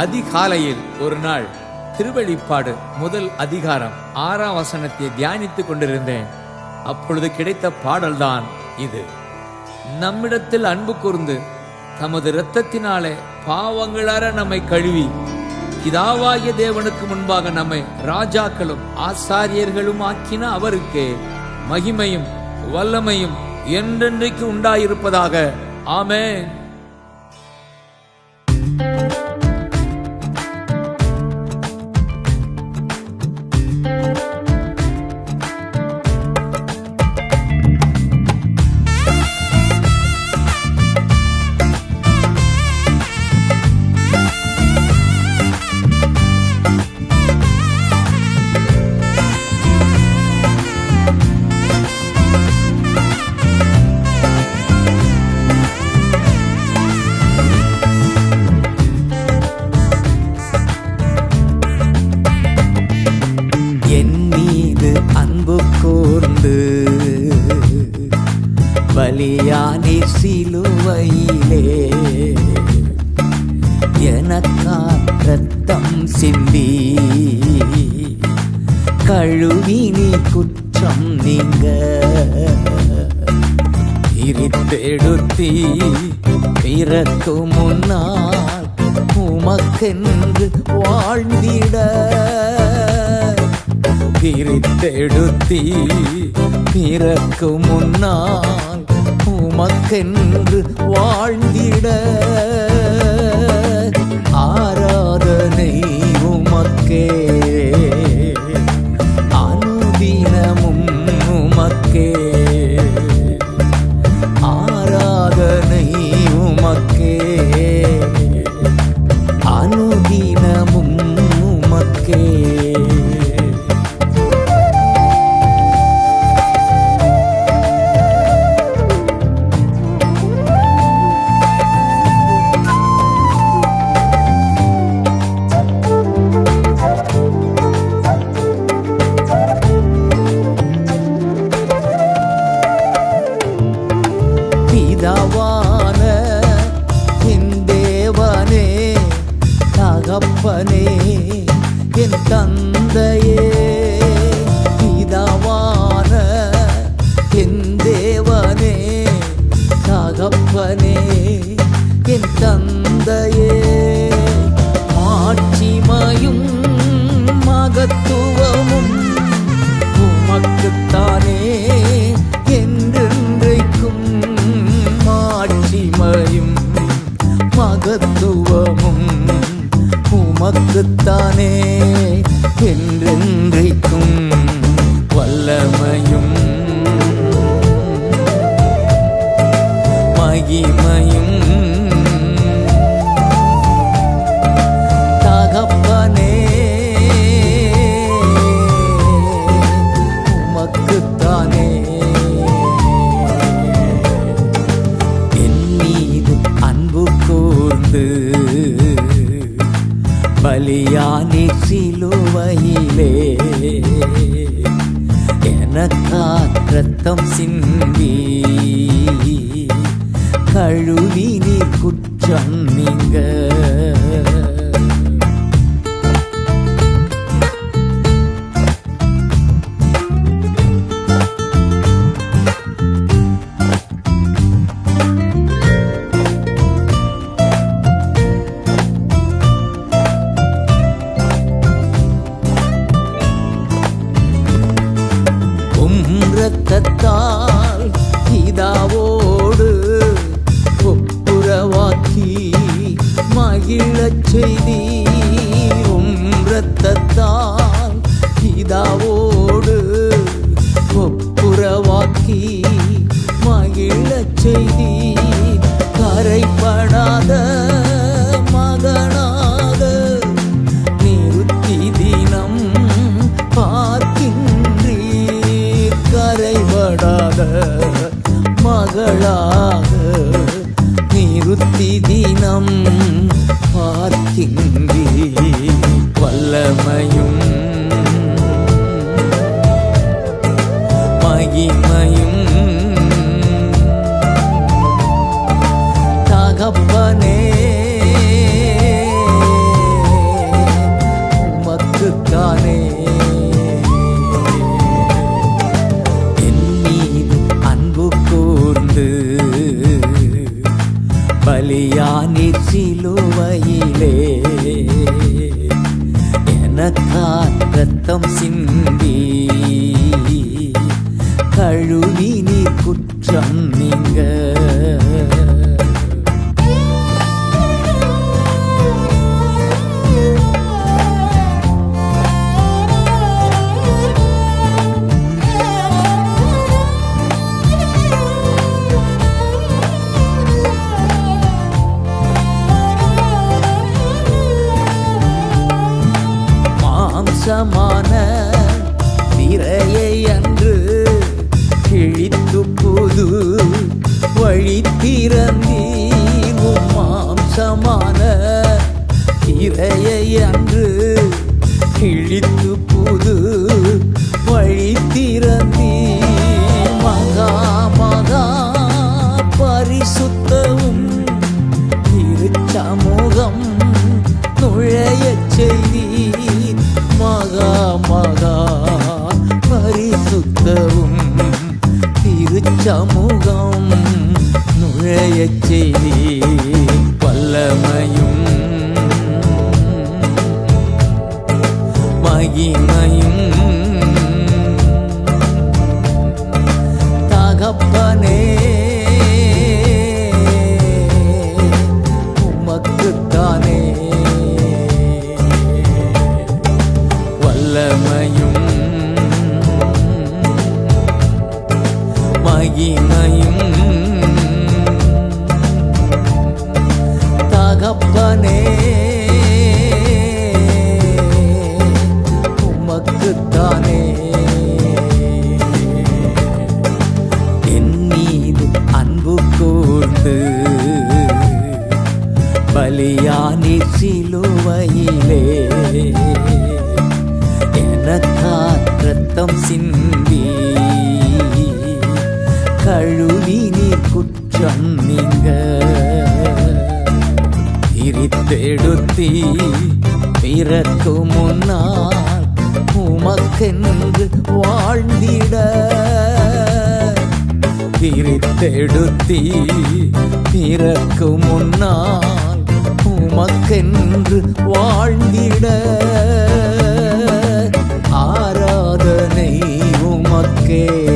அதிகாலையில் ஒரு நாள் திருவழிப்பாடு முதல் அதிகாரம் ஆறாம் வசனத்தை தியானித்துக் கொண்டிருந்தேன். அப்பொழுது கிடைத்த பாடல்தான் இது. நம்மிடத்தில் அன்பு கூர்ந்து தமது இரத்தத்தினாலே பாவங்களற நம்மை கழுவி பிதாவாகிய தேவனுக்கு முன்பாக நம்மை ராஜாக்களும் ஆசாரியர்களும் ஆக்கின அவருக்கு மகிமையும் வல்லமையும் என்றென்றைக்கு உண்டாயிருப்பதாக. ஆமே பலியானி சிலுவையிலே. எனக்கான் ரத்தம் சிந்தி. கழுவினி குற்றம் நீங்க. பிரித்தெடுத்தி பிறக்கு முன்னால் உமக்கென்று வாழ்ந்திட. பிரித்தெடுத்தி பிறக்கு முன்னால் உமக்கென்று வாழ்ந்திட. ஆராதனை உமக்கே தந்தையே மாட்சிமையும் மகத்துவமும் உமக்குத்தானே என்றென்றைக்கும். மாட்சிமையும் மகத்துவமும் உமக்குத்தானே என்றென்றைக்கும். வல்லமையும் மகிமையும் சிலுவையிலே எனக்காற்றத்தம் சிந்தி கழுவி நீ குற்றம் நீங்கள் மகளாக மகளாக நிறுத்தி தினம் பார்க்கின்றி வல்லமையும் மகிமையும். பலியானீர் சிலுவையிலே எனக்கான் ரத்தம் சிந்தி. கழுவி நீர் குற்றம் நீங்கள் மாம்சமான திரையை அன்று கிழித்து புது வழி திறந்தி மாம்சமான திரையை அன்று கிழித்து புது வழி திறந்தி மகா மகா பரிசுத்தவும் திருச்சமூகம் மகா மகா பரிசுத்தவும் திருச்சமூகம் நுழையச் செய்தீர் வல்லமையும். மகிமையும் வல்லமையும் மகிமையும். தகப்பனே உமக்குத்தானே. சிந்தி கழுவி நீர் குற்றம் நீங்க. பிரித்தெடுத்தி பிறக்கு முன்னால் உமக்கென்று வாழ்ந்திட. பிரித்தெடுத்தி பிறக்கு முன்னால் உமக்கென்று வாழ்ந்திட. ஆராதனை உமக்கே